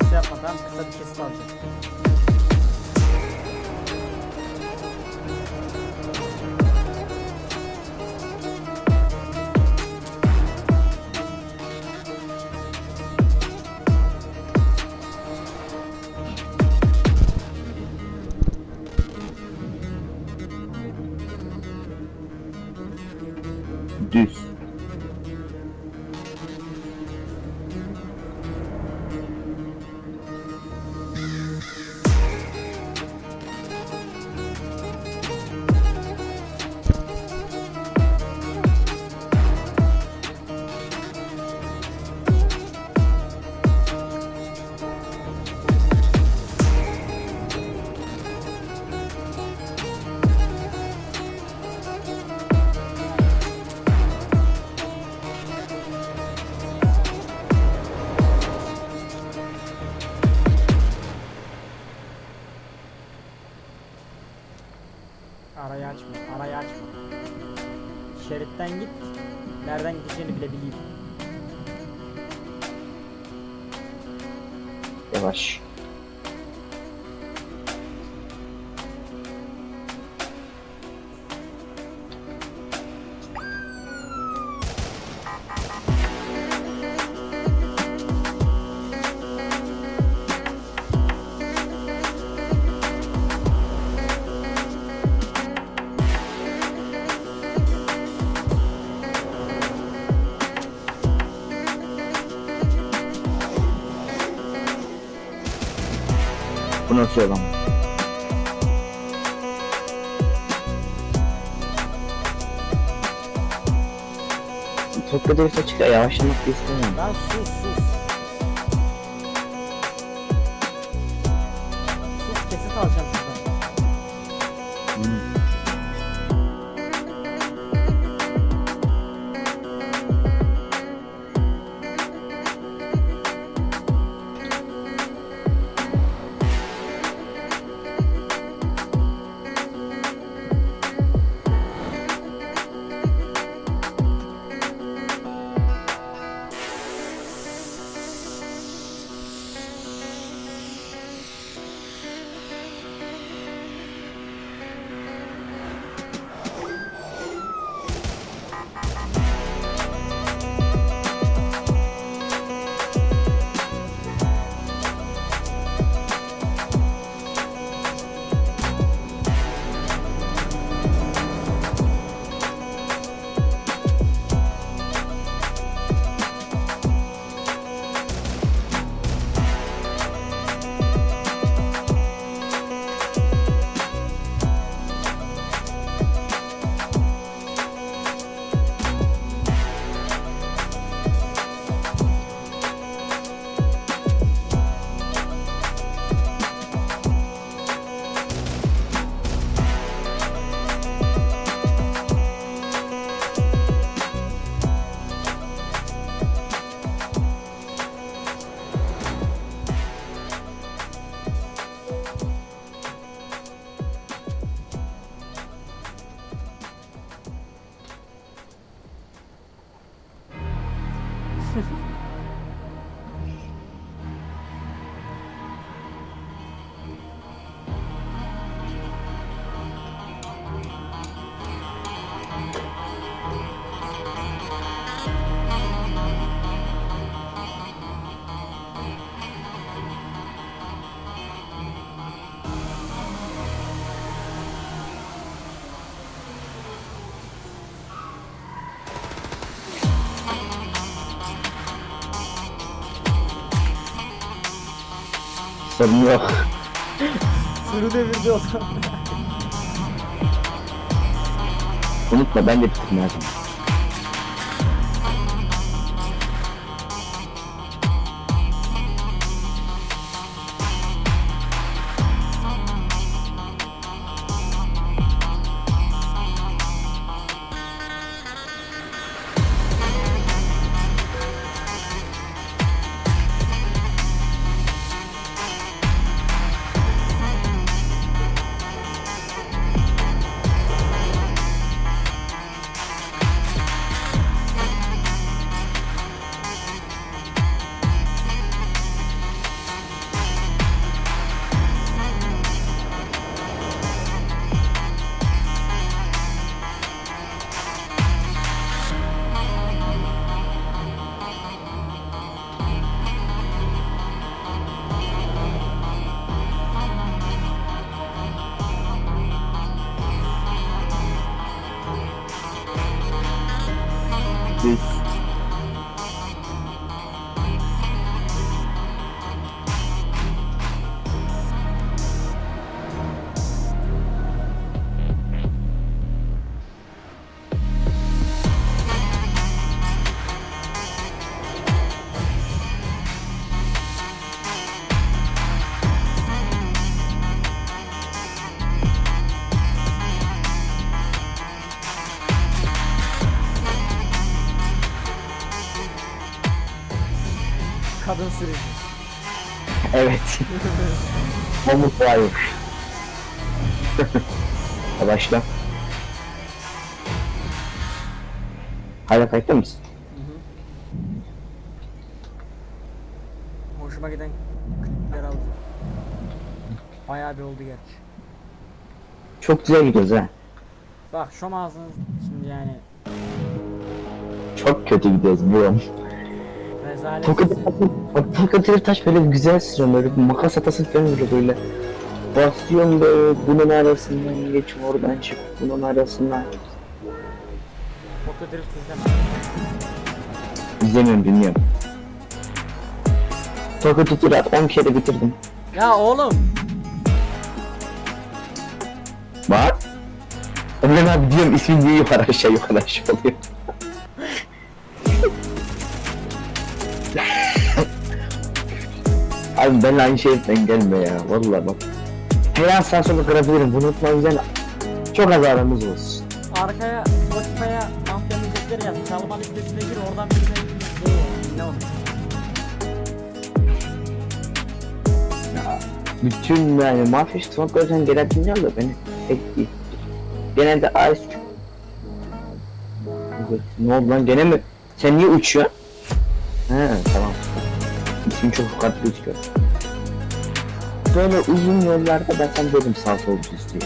Ses yapma tamam kısa bir kesit alacağım. Nasıl yalan? Tokyo'da bir çıkıyor yavaşlamak istemiyorum. Sus. Sus Sorun yok. Sürü devirdi o zaman. Unutma ben de bitirdim Peace. Ayıp. Başla. Hala kayıtta mısın? Hoşuma giden klipler aldım. Bayağı bir oldu gerçi. Çok güzel gidiyoruz ha. Bak şu ağzınız şimdi yani Çok kötü gidiyoruz bu rezalet. Tokat Bak tokat taş böyle bir güzel sürüyorum böyle bir makas atası falan böyle böyle. Basıyorum böyle bunun arasından geç oradan çık bunun arasından. Tokyo Drift izleme. İzlemiyorum dinliyorum. Tokat Tirat 10 kere bitirdim. Ya oğlum. Bak. Ömer abi diyorum ismin niye yukarı aşağı yukarı aşağı oluyor. Abi ben aynı şeyden gelme ya vallahi bak. Her an sağ sola kırabilirim bunu unutma o yüzden çok az aramız olsun. Arkaya Spotify'a mafya müzikleri yaz. Çalma listesine gir oradan birine şey ne olur. Bütün yani mafya sokaklardan gelen dinliyor da beni pek değil. Genelde Aris Ne oldu lan gene mi? Sen niye uçuyorsun? He tamam. İsmin çok yukarıda gözüküyor. Böyle uzun yollarda ben sana dedim sağ sol düz.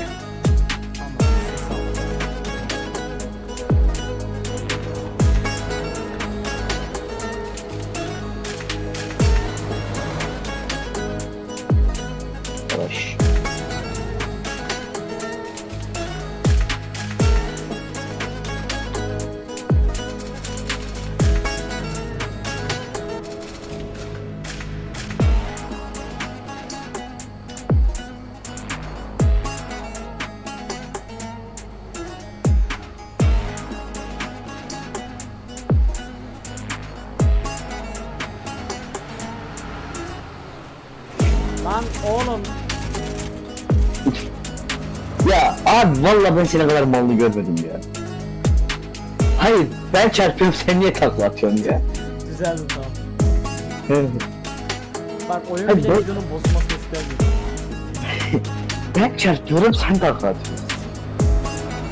Abi vallahi ben seni kadar mallı görmedim ya. Hayır ben çarpıyorum sen niye takla atıyorsun ya? Düzeldi tamam. Bak oyun Hadi bile bak. videonun bozulmasını istemiyorum. ben çarpıyorum sen takla atıyorsun.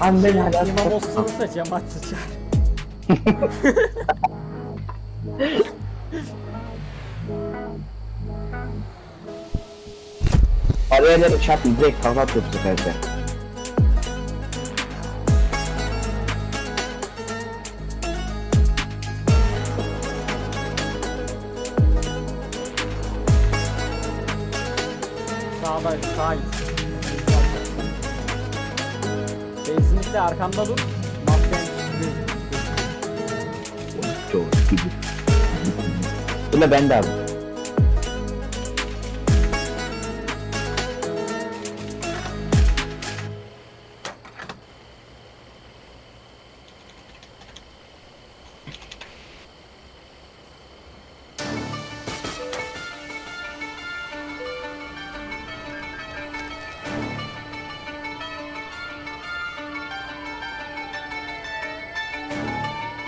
Abi ben hala İmam olsanız cemaat sıçar. Araya çarptım direkt takla atıyorum bu sefer de. Arkamda dur. Mafya Çok gibi. Bu da bende abi.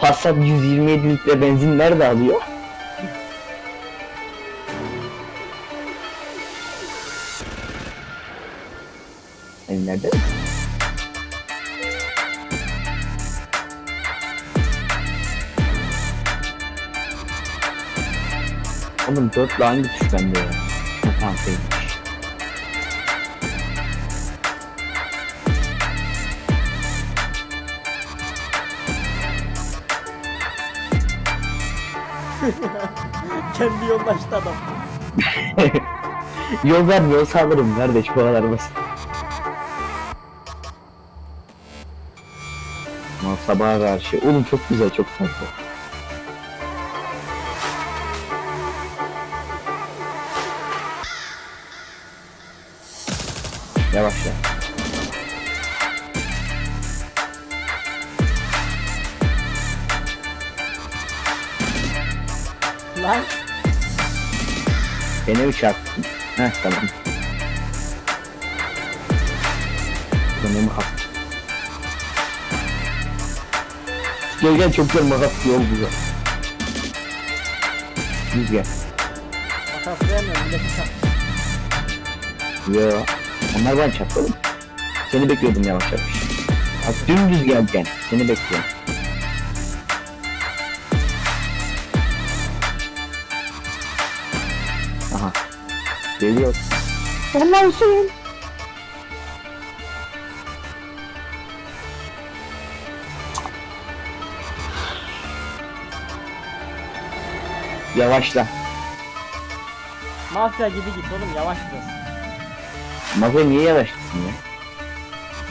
Passat 127 litre benzin nerede alıyor? Yani nerede? Oğlum 4 hangi tuş bende ya? Tamam kendi yoldaştı adam. Yol vermiyor sağlarım kardeş bu kadar basit. Ama sabaha karşı. Oğlum çok güzel çok tatlı. Çarptın? Heh tamam. Dönemi kap. Gel gel çok güzel makas yol güzel. Düz gel. Milleti çat. Yo. Onlar bana çarptı. Seni bekliyordum yavaş yavaş. Bak dümdüz geleceksin. Seni bekliyorum. Geliyor. Allah'ım. Yavaşla. Mafya gibi git oğlum yavaş biraz. Mafya niye yavaşlasın ya?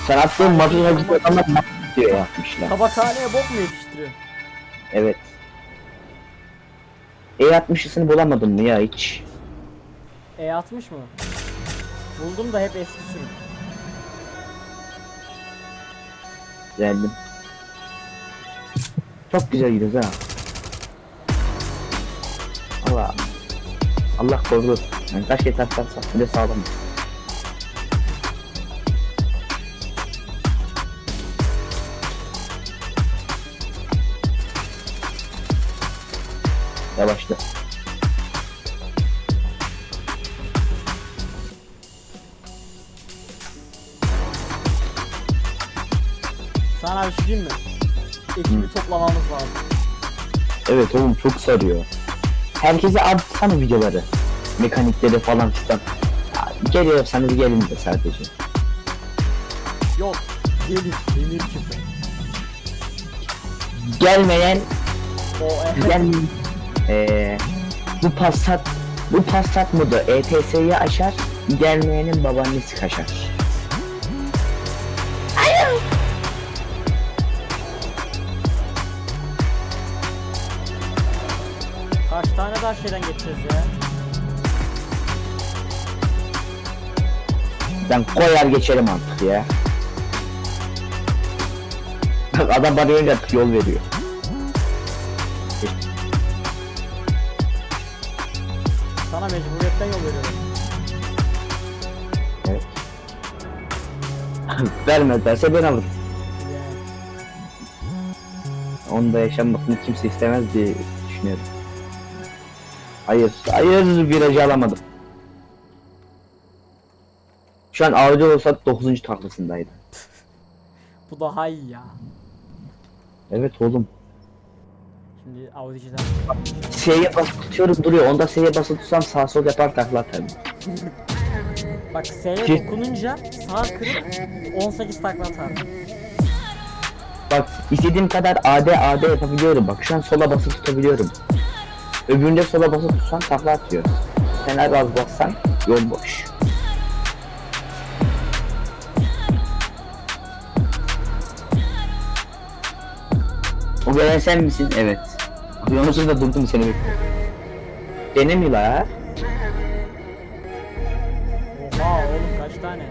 Sen attığın mafya gibi adamlar mafya diyor yapmışlar. Tabakhaneye bok mu yetiştiriyor? Evet. E60'ısını bulamadın mı ya hiç? E60 mı? Buldum da hep eski sürüm. Geldim. Çok güzel gidiyoruz ha. Allah. Allah korudu. Yani taş yeter sarsa bir de sağlam. Yavaşla. Sana bir şey diyeyim mi? Ekibi toplamamız lazım. Evet oğlum çok sarıyor. Herkese atsana videoları. Mekanikleri falan filan. Ya, Geliyorsanız gelin de sadece. Yok. Gelin. Demir küpe. Gelmeyen O e. gel bu Passat bu Passat modu ETS'yi aşar gelmeyenin babaannesi kaşar. Kaç tane daha şeyden geçeceğiz ya? Ben koyar geçerim artık ya. Bak Adam bana önce artık yol veriyor. Sana mecburiyetten yol veriyorum. Evet. Vermezlerse ben alırım. Onda yaşanmasını kimse istemez diye düşünüyorum. Hayır, hayır virajı alamadım. Şu an Audi olsa 9. taklasındaydı. Bu daha iyi ya. Evet oğlum. Şimdi Audi'ciden. S'ye basıp tutuyorum duruyor. Onda S'ye basıp tutsam sağ sol yapar takla atarım. Bak S'ye dokununca sağ kırıp 18 takla atar. Bak istediğim kadar AD AD yapabiliyorum. Bak şu an sola basıp tutabiliyorum. Öbüründe sola basıp tutsan takla atıyor. Sen her az bassan yol boş. O gelen sen misin? Evet. Yolun da durdum seni bekliyorum. Denemiyor la. Oha oğlum kaç tane?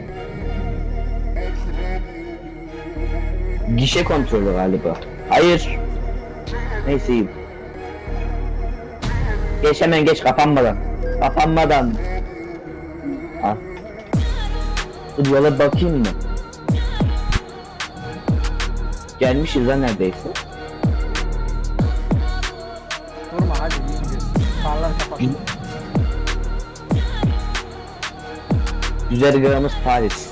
Gişe kontrolü galiba. Hayır. Neyse iyi. Geç hemen geç kapanmadan. Kapanmadan. Al. Dur yola bakayım mı? Gelmişiz lan neredeyse. Durma hadi gidiyorsun. Farları kapat. Güzergahımız Paris.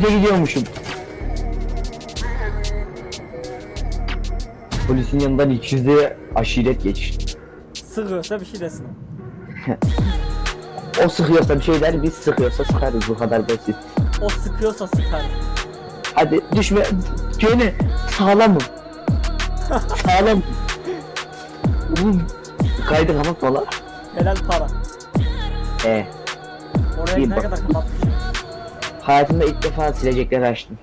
İkiyüzde gidiyormuşum. Polisin yanından 200'de aşiret geçti. Sığıyorsa bir şey desin. O sıkıyorsa bir şey der, biz sıkıyorsa sıkarız bu kadar basit. O sıkıyorsa sıkar. Hadi düşme. Gene sağlamım. Sağlam. Oğlum kaydı kapatma lan. Helal para. E, Oraya ne kadar kapatmışım. Hayatımda ilk defa silecekleri açtım.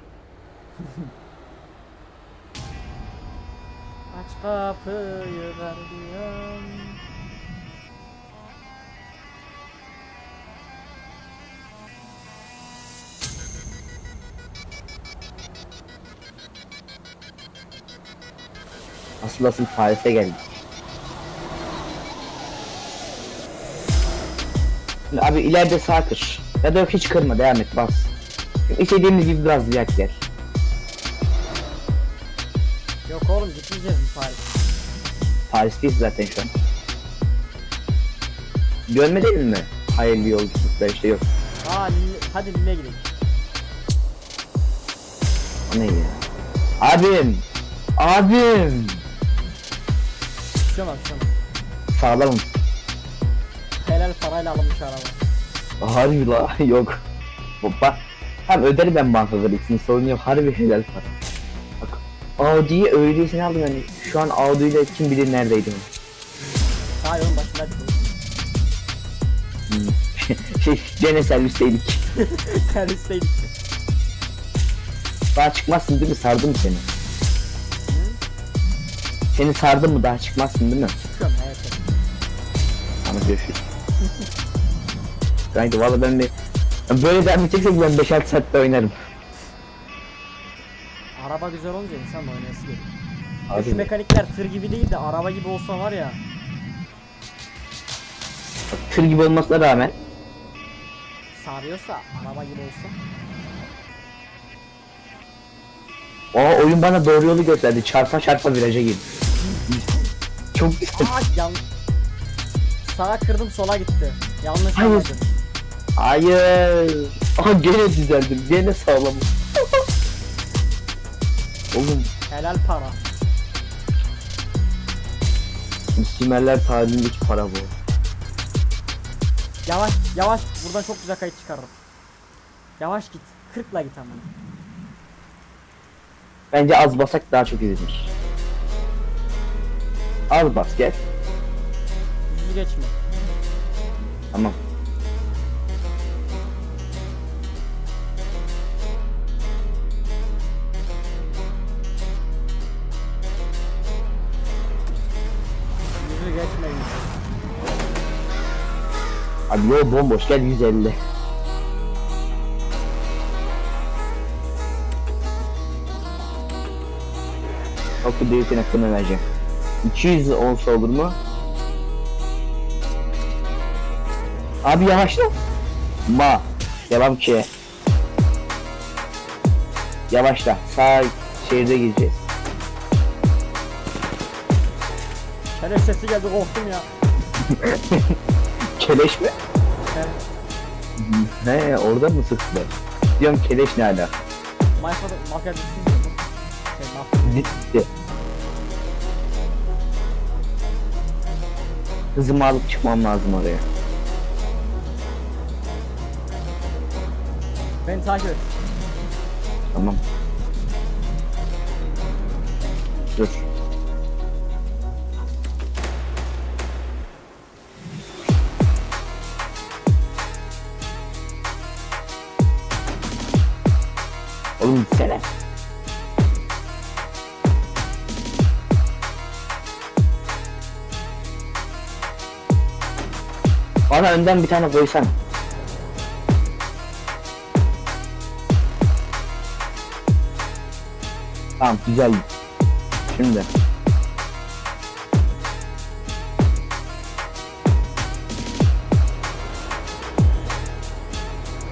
Aç kapıyı gardiyan. Asıl asıl Paris'e geldik. Abi ileride sağ kır. Ya da yok hiç kırma devam et bas. İstediğimiz gibi biraz yak gel. Yok oğlum gitmeyeceğiz mi Paris'e? Paris'teyiz zaten şu an. Görmedin mi? Hayırlı yolculuklar işte yok. Aa Lille, hadi Lille'ye gidelim. O ne ya? Abim! Abim! Şey olmaz. Sağlamım. Helal parayla alınmış araba. Harbi la yok. Bak hem öderim ben banka kredisini sorun yok harbi helal para. Bak Audi'yi öylesine aldım yani şu an Audi ile kim bilir neredeydim. Yolun başındaydık. oğlum. Hmm. şey gene servisteydik. Servisteydik. Daha çıkmazsın değil mi sardım seni. Seni sardım mı daha çıkmazsın değil mi? Çıkıyorum evet. evet. Ama görüşürüz. Kanka valla ben ben böyle devam edeceksek ben 5-6 saatte oynarım. Araba güzel olunca insan da oynayası geliyor. Abi Şu mekanikler tır gibi değil de araba gibi olsa var ya. tır gibi olmasına rağmen Sarıyorsa araba gibi olsa. o oyun bana doğru yolu gösterdi. Çarpa çarpa viraja girdi. Çok güzel. Aa yan... Sağa kırdım sola gitti. Yanlış Hayır. Hayır. Aha gene düzeldim. Gene sağlamım. Oğlum Helal para. Müslümanlar tarihindeki para bu. Yavaş yavaş buradan çok güzel kayıt çıkarırım. Yavaş git. 40'la git ama. Bence az basak daha çok izlenir. Az bas gel. Yüzü geçme. Tamam. Abi yol bomboş gel 150. Oku değilken hakkını vereceğim. 200 olsa olur mu? Abi yavaşla. Ma. Devam ki. Yavaşla. Sağ şehirde gideceğiz. Keleş sesi geldi korktum ya. Keleş mi? Evet. He orada mı sıktılar? Diyorum keleş ne ala? Mafya, mafya dizisi izliyordum. Şey mafya. Alıp çıkmam lazım oraya. Beni takip et. Tamam. Bana önden bir tane koysan. Tamam güzel. Şimdi.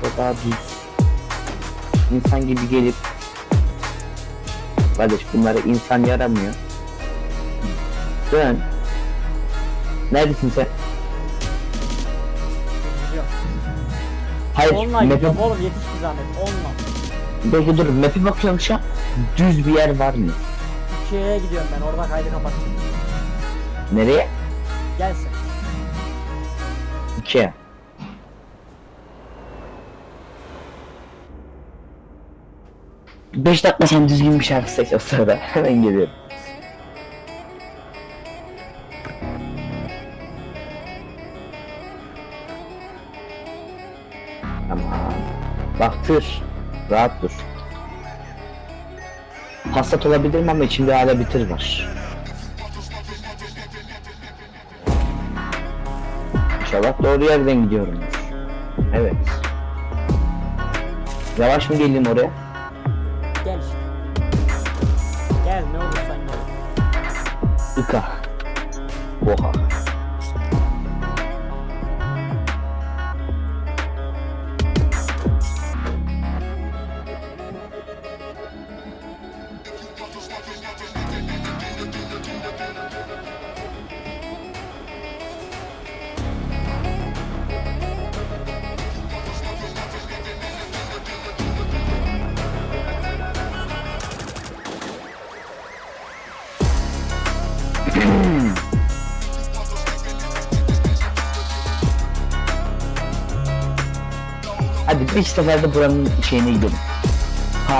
Bu daha düz. İnsan gibi gelip Kardeş bunlara insan yaramıyor. Dön. Neredesin sen? Hayır, Onunla map'e gidiyorum oğlum yetiş bir zahmet. Onunla. Peki dur, map'e bakıyorum şu an. Düz bir yer var mı? İkiye gidiyorum ben orada kaydı kapatacağım. Nereye? Gel sen. İkiye. Beş dakika sen düzgün bir şarkı seç o sırada. Hemen geliyorum. Bak tır. Rahat dur. Hasat olabilirim ama içimde hala bir tır var. İnşallah doğru yerden gidiyorum. Evet. Yavaş mı geleyim oraya? Gel işte. Gel ne olursan gel. Ika. Oha. İlk seferde buranın şeyine gidelim.